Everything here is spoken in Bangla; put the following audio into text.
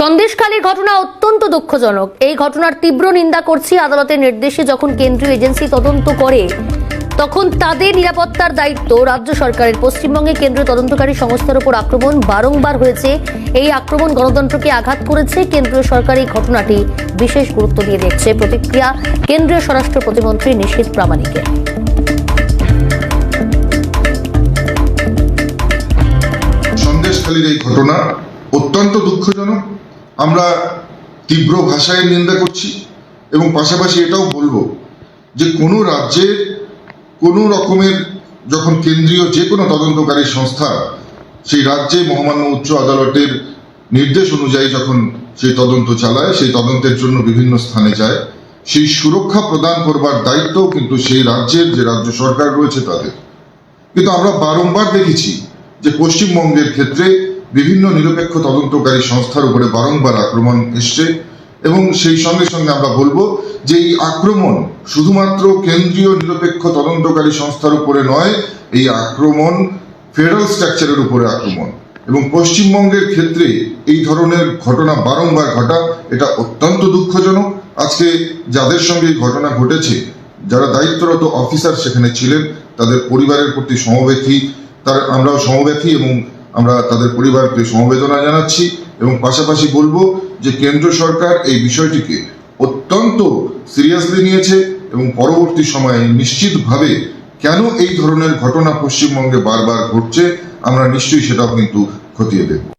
সন্দেশখালীর ঘটনা অত্যন্ত দুঃখজনক। এই ঘটনার তীব্র নিন্দা করছি আদালতের নির্দেশে যখন কেন্দ্রীয় এজেন্সি তদন্ত করে, তখন তাদের নিরাপত্তার দায়িত্ব রাজ্য সরকারের। পশ্চিমবঙ্গে কেন্দ্রীয় তদন্তকারী সংস্থার উপর আক্রমণ বারংবার হয়েছে। এই আক্রমণ গণতন্ত্রকে আঘাত করেছে। কেন্দ্রীয় সরকার এই ঘটনাটি বিশেষ গুরুত্ব দিয়ে দেখছে। প্রতিক্রিয়া কেন্দ্রীয় স্বরাষ্ট্র প্রতিমন্ত্রী নিশীথ প্রামাণিকের। সন্দেশখালীর এই ঘটনা অত্যন্ত দুঃখজনক। আমরা তীব্র ভাষায় নিন্দা করছি এবং পাশাপাশি এটাও বলব যে কোনো রাজ্যের কোনো রকমের যখন কেন্দ্রীয় যে কোনো তদন্তকারী সংস্থা সেই রাজ্যে মহামান্য উচ্চ আদালতের নির্দেশ অনুযায়ী যখন সেই তদন্ত চালায়, সেই তদন্তের জন্য বিভিন্ন স্থানে যায়, সেই সুরক্ষা প্রদান করবার দায়িত্ব কিন্তু সেই রাজ্যের যে রাজ্য সরকার রয়েছে তাদের। কিন্তু আমরা বারংবার দেখেছি যে পশ্চিমবঙ্গের ক্ষেত্রে বিভিন্ন নিরপেক্ষ তদন্তকারী সংস্থার উপরে বারংবার আক্রমণ এসছে এবং সেই সঙ্গে সঙ্গে আমরা বলব যে এই আক্রমণ শুধুমাত্র কেন্দ্রীয় নিরপেক্ষ তদন্তকারী সংস্থার উপরে নয়, এই আক্রমণ ফেডারেল স্ট্রাকচারের উপরে আক্রমণ। এবং পশ্চিমবঙ্গের ক্ষেত্রে এই ধরনের ঘটনা বারংবার ঘটা, এটা অত্যন্ত দুঃখজনক। আজকে যাদের সঙ্গে এই ঘটনা ঘটেছে, যারা দায়িত্বরত অফিসার সেখানে ছিলেন, তাদের পরিবারের প্রতি সমব্যথী তার আমরাও সমব্যথী এবং আমরা তাদের পরিবারকে সমবেদনা জানাচ্ছি এবং পাশাপাশি বলব যে কেন্দ্র সরকার এই বিষয়টিকে অত্যন্ত সিরিয়াসলি নিয়েছে এবং পরবর্তী সময়ে নিশ্চিতভাবে কেন এই ধরনের ঘটনা পশ্চিমবঙ্গে বারবার ঘটছে, আমরা নিশ্চয়ই সেটাও কিন্তু খতিয়ে দেখব।